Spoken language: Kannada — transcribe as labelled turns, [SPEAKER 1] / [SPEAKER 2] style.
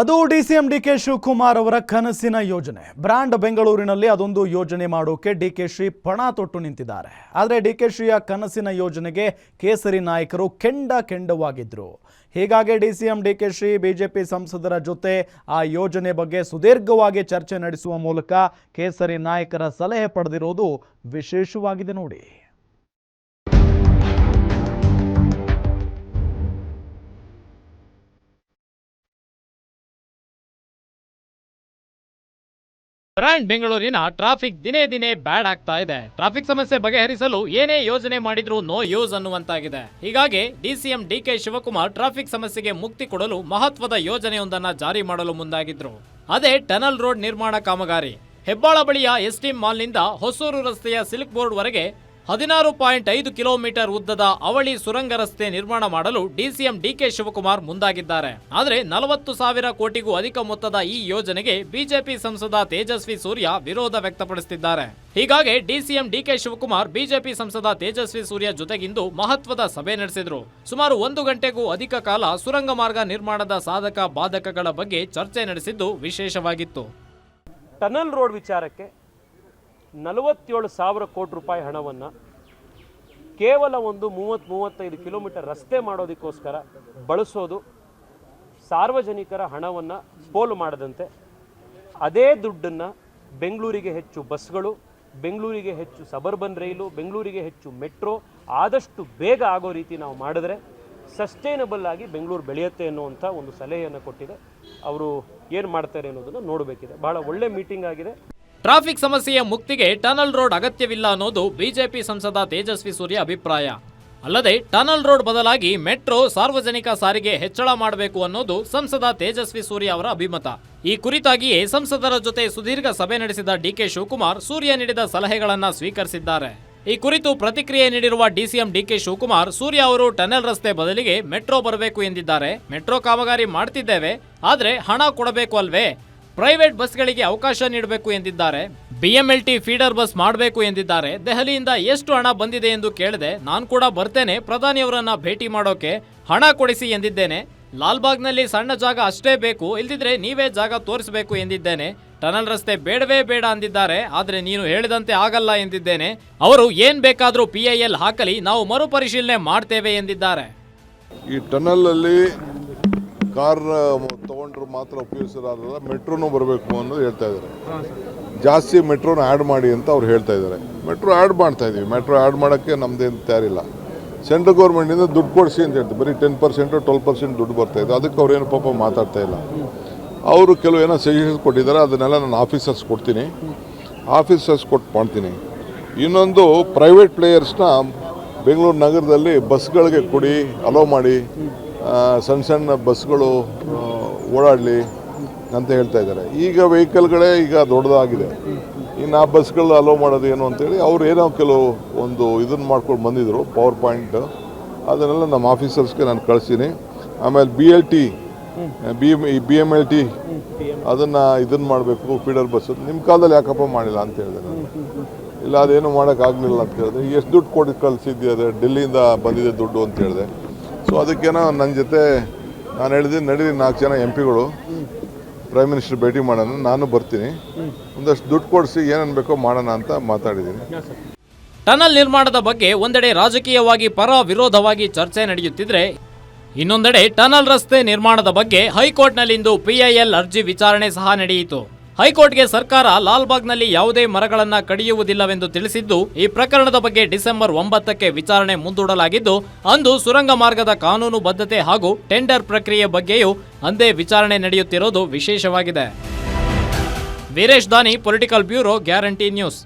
[SPEAKER 1] ಅದು D C M D K Shivakumar ಅವರ ಕನಸಿನ ಯೋಜನೆ. ಬ್ರ್ಯಾಂಡ್ ಬೆಂಗಳೂರಿನಲ್ಲಿ ಅದೊಂದು ಯೋಜನೆ ಮಾಡೋಕೆ ಡಿ ಕೆ ಶ್ರೀ ಪಣ ತೊಟ್ಟು ನಿಂತಿದ್ದಾರೆ. ಆದರೆ ಡಿ ಕೆ ಶ್ರೀಯ ಕನಸಿನ ಯೋಜನೆಗೆ ಕೇಸರಿ ನಾಯಕರು ಕೆಂಡ ಕೆಂಡವಾಗಿದ್ದರು ಹೀಗಾಗಿ D C M D K Shri BJP ಸಂಸದರ ಜೊತೆ ಆ ಯೋಜನೆ ಬಗ್ಗೆ ಸುದೀರ್ಘವಾಗಿ ಚರ್ಚೆ ನಡೆಸುವ ಮೂಲಕ ಕೇಸರಿ ನಾಯಕರ ಸಲಹೆ ಪಡೆದಿರೋದು ವಿಶೇಷವಾಗಿದೆ ನೋಡಿ.
[SPEAKER 2] ಬ್ರ್ಯಾಂಡ್ ಬೆಂಗಳೂರಿನ ಟ್ರಾಫಿಕ್ ದಿನೇ ದಿನೇ ಬ್ಯಾಡ್ ಆಗ್ತಾ ಇದೆ. ಟ್ರಾಫಿಕ್ ಸಮಸ್ಯೆ ಬಗೆಹರಿಸಲು ಏನೇ ಯೋಜನೆ ಮಾಡಿದ್ರು ನೋ ಯೂಸ್ ಅನ್ನುವಂತಾಗಿದೆ. ಹೀಗಾಗಿ ಡಿಸಿಎಂ ಡಿಕೆ ಶಿವಕುಮಾರ್ ಟ್ರಾಫಿಕ್ ಸಮಸ್ಯೆಗೆ ಮುಕ್ತಿ ಕೊಡಲು ಮಹತ್ವದ ಯೋಜನೆಯೊಂದನ್ನ ಜಾರಿ ಮಾಡಲು ಮುಂದಾಗಿದ್ರು. ಅದೇ ಟನಲ್ ರೋಡ್ ನಿರ್ಮಾಣ ಕಾಮಗಾರಿ. ಹೆಬ್ಬಾಳ ಬಳಿಯ ಎಸ್ಟಿ ಮಾಲ್ನಿಂದ ಹೊಸೂರು ರಸ್ತೆಯ ಸಿಲ್ಕ್ ಬೋರ್ಡ್ ವರೆಗೆ ಹದಿನಾರು ಪಾಯಿಂಟ್ ಐದು ಕಿಲೋಮೀಟರ್ ಉದ್ದದ ಅವಳಿ ಸುರಂಗ ರಸ್ತೆ ನಿರ್ಮಾಣ ಮಾಡಲು ಡಿಸಿಎಂ ಡಿಕೆ ಶಿವಕುಮಾರ್ ಮುಂದಾಗಿದ್ದಾರೆ. ಆದರೆ ನಲವತ್ತು ಸಾವಿರ ಕೋಟಿಗೂ ಅಧಿಕ ಮೊತ್ತದ ಈ ಯೋಜನೆಗೆ ಬಿಜೆಪಿ ಸಂಸದ ತೇಜಸ್ವಿ ಸೂರ್ಯ ವಿರೋಧ ವ್ಯಕ್ತಪಡಿಸುತ್ತಿದ್ದಾರೆ. ಹೀಗಾಗಿ ಡಿಸಿಎಂ ಡಿಕೆ ಶಿವಕುಮಾರ್ ಬಿಜೆಪಿ ಸಂಸದ ತೇಜಸ್ವಿ ಸೂರ್ಯ ಜೊತೆಗಿಂದು ಮಹತ್ವದ ಸಭೆ ನಡೆಸಿದ್ರು. ಸುಮಾರು ಒಂದು ಗಂಟೆಗೂ ಅಧಿಕ ಕಾಲ ಸುರಂಗ ಮಾರ್ಗ ನಿರ್ಮಾಣದ ಸಾಧಕ ಬಾಧಕಗಳ ಬಗ್ಗೆ ಚರ್ಚೆ ನಡೆಸಿದ್ದು ವಿಶೇಷವಾಗಿತ್ತು.
[SPEAKER 3] ಟನಲ್ ರೋಡ್ ವಿಚಾರಕ್ಕೆ ನಲವತ್ತೇಳು ಸಾವಿರ ಕೋಟಿ ರೂಪಾಯಿ ಹಣವನ್ನು ಕೇವಲ ಒಂದು ಮೂವತ್ತು ಮೂವತ್ತೈದು ಕಿಲೋಮೀಟರ್ ರಸ್ತೆ ಮಾಡೋದಕ್ಕೋಸ್ಕರ ಬಳಸೋದು ಸಾರ್ವಜನಿಕರ ಹಣವನ್ನು ಪೋಲು ಮಾಡದಂತೆ. ಅದೇ ದುಡ್ಡನ್ನು ಬೆಂಗಳೂರಿಗೆ ಹೆಚ್ಚು ಬಸ್ಗಳು, ಬೆಂಗಳೂರಿಗೆ ಹೆಚ್ಚು ಸಬರ್ಬನ್ ರೈಲು, ಬೆಂಗಳೂರಿಗೆ ಹೆಚ್ಚು ಮೆಟ್ರೋ ಆದಷ್ಟು ಬೇಗ ಆಗೋ ರೀತಿ ನಾವು ಮಾಡಿದ್ರೆ ಸಸ್ಟೈನಬಲ್ ಆಗಿ ಬೆಂಗಳೂರು ಬೆಳೆಯುತ್ತೆ ಅನ್ನುವಂಥ ಒಂದು ಸಲಹೆಯನ್ನು ಕೊಟ್ಟಿದೆ. ಅವರು ಏನು ಮಾಡ್ತಾರೆ ಅನ್ನೋದನ್ನು ನೋಡಬೇಕಿದೆ. ಬಹಳ ಒಳ್ಳೆ ಮೀಟಿಂಗ್ ಆಗಿದೆ.
[SPEAKER 2] ಟ್ರಾಫಿಕ್ ಸಮಸ್ಯೆಯ ಮುಕ್ತಿಗೆ ಟನಲ್ ರೋಡ್ ಅಗತ್ಯವಿಲ್ಲ ಅನ್ನೋದು ಬಿಜೆಪಿ ಸಂಸದ ತೇಜಸ್ವಿ ಸೂರ್ಯ ಅಭಿಪ್ರಾಯ. ಅಲ್ಲದೆ ಟನಲ್ ರೋಡ್ ಬದಲಾಗಿ ಮೆಟ್ರೋ ಸಾರ್ವಜನಿಕ ಸಾರಿಗೆ ಹೆಚ್ಚಳ ಮಾಡಬೇಕು ಅನ್ನೋದು ಸಂಸದ ತೇಜಸ್ವಿ ಸೂರ್ಯ ಅವರ ಅಭಿಮತ. ಈ ಕುರಿತಾಗಿಯೇ ಸಂಸದರ ಜೊತೆ ಸುದೀರ್ಘ ಸಭೆ ನಡೆಸಿದ ಡಿಕೆ ಶಿವಕುಮಾರ್ ಸೂರ್ಯ ನೀಡಿದ ಸಲಹೆಗಳನ್ನ ಸ್ವೀಕರಿಸಿದ್ದಾರೆ. ಈ ಕುರಿತು ಪ್ರತಿಕ್ರಿಯೆ ನೀಡಿರುವ ಡಿಸಿಎಂ ಡಿಕೆ ಶಿವಕುಮಾರ್, ಸೂರ್ಯ ಅವರು ಟನೆಲ್ ರಸ್ತೆ ಬದಲಿಗೆ ಮೆಟ್ರೋ ಬರಬೇಕು ಎಂದಿದ್ದಾರೆ. ಮೆಟ್ರೋ ಕಾಮಗಾರಿ ಮಾಡ್ತಿದ್ದೇವೆ, ಆದರೆ ಹಣ ಕೊಡಬೇಕು ಅಲ್ವೇ? ಪ್ರೈವೇಟ್ ಬಸ್ಗಳಿಗೆ ಅವಕಾಶ ನೀಡಬೇಕು ಎಂದಿದ್ದಾರೆ. ಬಿಎಂಎಲ್ಟಿ ಫೀಡರ್ ಬಸ್ ಮಾಡಬೇಕು ಎಂದಿದ್ದಾರೆ. ದೆಹಲಿಯಿಂದ ಎಷ್ಟು ಹಣ ಬಂದಿದೆ ಎಂದು ಕೇಳಿದೆ. ನಾನು ಕೂಡ ಬರ್ತೇನೆ. ಪ್ರಧಾನಿಯವರನ್ನ ಭೇಟಿ ಮಾಡೋಕೆ ಹಣ ಕೊಡಿಸಿ ಎಂದಿದ್ದೇನೆ. ಲಾಲ್ಬಾಗ್ನಲ್ಲಿ ಸಣ್ಣ ಜಾಗ ಅಷ್ಟೇ ಬೇಕು. ಇಲ್ದಿದ್ರೆ ನೀವೇ ಜಾಗ ತೋರಿಸಬೇಕು ಎಂದಿದ್ದೇನೆ. ಟನಲ್ ರಸ್ತೆ ಬೇಡವೇ ಬೇಡ ಅಂದಿದ್ದಾರೆ. ಆದರೆ ನೀನು ಹೇಳಿದಂತೆ ಆಗಲ್ಲ ಎಂದಿದ್ದೇನೆ. ಅವರು ಏನ್ ಬೇಕಾದರೂ ಪಿಐಎಲ್ ಹಾಕಲಿ. ನಾವು ಮರುಪರಿಶೀಲನೆ ಮಾಡ್ತೇವೆ ಎಂದಿದ್ದಾರೆ.
[SPEAKER 4] ಈ ಟನಲಲ್ಲಿ ಕಾರ್ ತಗೊಂಡ್ರು ಮಾತ್ರ ಉಪಯೋಗಿಸೋದಾದ್ರಲ್ಲ ಮೆಟ್ರೋನು ಬರಬೇಕು ಅನ್ನೋದು ಹೇಳ್ತಾ ಇದ್ದಾರೆ. ಜಾಸ್ತಿ ಮೆಟ್ರೋನ ಆ್ಯಡ್ ಮಾಡಿ ಅಂತ ಅವ್ರು ಹೇಳ್ತಾ ಇದ್ದಾರೆ. ಮೆಟ್ರೋ ಆ್ಯಡ್ ಮಾಡ್ತಾ ಇದ್ದೀವಿ ಮೆಟ್ರೋ ಆ್ಯಡ್ ಮಾಡೋಕ್ಕೆ ನಮ್ಮದೇನು ತಯಾರಿಲ್ಲ. ಸೆಂಟ್ರಲ್ ಗೌರ್ಮೆಂಟಿಂದ ದುಡ್ಡು ಕೊಡಿಸಿ ಅಂತ ಹೇಳ್ತಾರೆ. ಬರೀ ಟೆನ್ ಪರ್ಸೆಂಟು ಟ್ವೆಲ್ ಪರ್ಸೆಂಟ್ ದುಡ್ಡು ಬರ್ತಾ ಇದೆ. ಅದಕ್ಕೆ ಅವ್ರೇನು ಪಾಪ ಮಾತಾಡ್ತಾ ಇಲ್ಲ. ಅವರು ಕೆಲವು ಏನೋ ಸಜೆಷನ್ಸ್ ಕೊಟ್ಟಿದ್ದಾರೆ. ಅದನ್ನೆಲ್ಲ ನಾನು ಆಫೀಸರ್ಸ್ ಕೊಡ್ತೀನಿ. ಆಫೀಸರ್ಸ್ ಕೊಟ್ಟು ಮಾಡ್ತೀನಿ. ಇನ್ನೊಂದು ಪ್ರೈವೇಟ್ ಪ್ಲೇಯರ್ಸ್ನ ಬೆಂಗಳೂರು ನಗರದಲ್ಲಿ ಬಸ್ಗಳಿಗೆ ಕೊಡಿ ಅಲೋ ಮಾಡಿ. ಸಣ್ಣ ಸಣ್ಣ ಬಸ್ಗಳು ಓಡಾಡಲಿ ಅಂತ ಹೇಳ್ತಾ ಇದ್ದಾರೆ. ಈಗ ವೆಹಿಕಲ್ಗಳೇ ಈಗ ದೊಡ್ಡದಾಗಿದೆ. ಇನ್ನು ಆ ಬಸ್ಗಳು ಅಲೋ ಮಾಡೋದು ಏನು ಅಂತೇಳಿ ಅವ್ರು ಏನೋ ಕೆಲವು ಒಂದು ಇದನ್ನು ಮಾಡ್ಕೊಂಡು ಬಂದಿದ್ದರು ಪವರ್ ಪಾಯಿಂಟ್ ಅದನ್ನೆಲ್ಲ ನಮ್ಮ ಆಫೀಸರ್ಸ್ಗೆ ನಾನು ಕಳಿಸ್ತೀನಿ. ಆಮೇಲೆ B L T B B M L T ಅದನ್ನು ಇದನ್ನು ಮಾಡಬೇಕು ಫೀಡರ್ ಬಸ್ ನಿಮ್ಮ ಕಾಲದಲ್ಲಿ ಯಾಕಪ್ಪ ಮಾಡಿಲ್ಲ ಅಂತ ಹೇಳಿದೆ ನಾನು. ಇಲ್ಲ, ಅದೇನು ಮಾಡೋಕ್ಕಾಗಲಿಲ್ಲ ಅಂತ ಹೇಳಿದೆ. ಎಷ್ಟು ದುಡ್ಡು ಕೊಟ್ಟು ಕಳಿಸಿದ್ದೆ ಅದೇ, ಡೆಲ್ಲಿಯಿಂದ ಬಂದಿದೆ ದುಡ್ಡು ಅಂತ ಹೇಳಿದೆ. ಸೊ ಅದಕ್ಕೇನೋ ನನ್ನ ಜೊತೆ ನಾನು ಹೇಳಿದ್ದೀನಿ ನಡೀರಿ ನಾಲ್ಕು ಜನ ಎಂ ಪಿಗಳು ಪ್ರೈಮ್ ಮಿನಿಸ್ಟರ್ ಭೇಟಿ ಮಾಡೋಣ, ನಾನು ಬರ್ತೀನಿ. ಒಂದಷ್ಟು ದುಡ್ಡು ಕೊಡಿಸಿ ಏನೇನು ಬೇಕೋ ಮಾಡೋಣ ಅಂತ ಮಾತಾಡಿದ್ದೀನಿ.
[SPEAKER 2] ಟನಲ್ ನಿರ್ಮಾಣದ ಬಗ್ಗೆ ಒಂದೆಡೆ ರಾಜಕೀಯವಾಗಿ ಪರ ವಿರೋಧವಾಗಿ ಚರ್ಚೆ ನಡೆಯುತ್ತಿದ್ರೆ, ಇನ್ನೊಂದೆಡೆ ಟನಲ್ ರಸ್ತೆ ನಿರ್ಮಾಣದ ಬಗ್ಗೆ ಹೈಕೋರ್ಟ್ನಲ್ಲಿಂದು ಪಿಐಎಲ್ ಅರ್ಜಿ ವಿಚಾರಣೆ ಸಹ ನಡೆಯಿತು. ಹೈಕೋರ್ಟ್ಗೆ ಸರ್ಕಾರ ಲಾಲ್ಬಾಗ್ನಲ್ಲಿ ಯಾವುದೇ ಮರಗಳನ್ನು ಕಡಿಯುವುದಿಲ್ಲವೆಂದು ತಿಳಿಸಿದ್ದು, ಈ ಪ್ರಕರಣದ ಬಗ್ಗೆ ಡಿಸೆಂಬರ್ ಒಂಬತ್ತಕ್ಕೆ ವಿಚಾರಣೆ ಮುಂದೂಡಲಾಗಿದ್ದು, ಅಂದು ಸುರಂಗ ಮಾರ್ಗದ ಕಾನೂನು ಬದ್ಧತೆ ಹಾಗೂ ಟೆಂಡರ್ ಪ್ರಕ್ರಿಯೆ ಬಗ್ಗೆಯೂ ಅಂದೇ ವಿಚಾರಣೆ ನಡೆಯುತ್ತಿರೋದು ವಿಶೇಷವಾಗಿದೆ. ವೀರೇಶ್ ದಾನಿ, ಪೊಲಿಟಿಕಲ್ ಬ್ಯೂರೋ, ಗ್ಯಾರಂಟಿ ನ್ಯೂಸ್.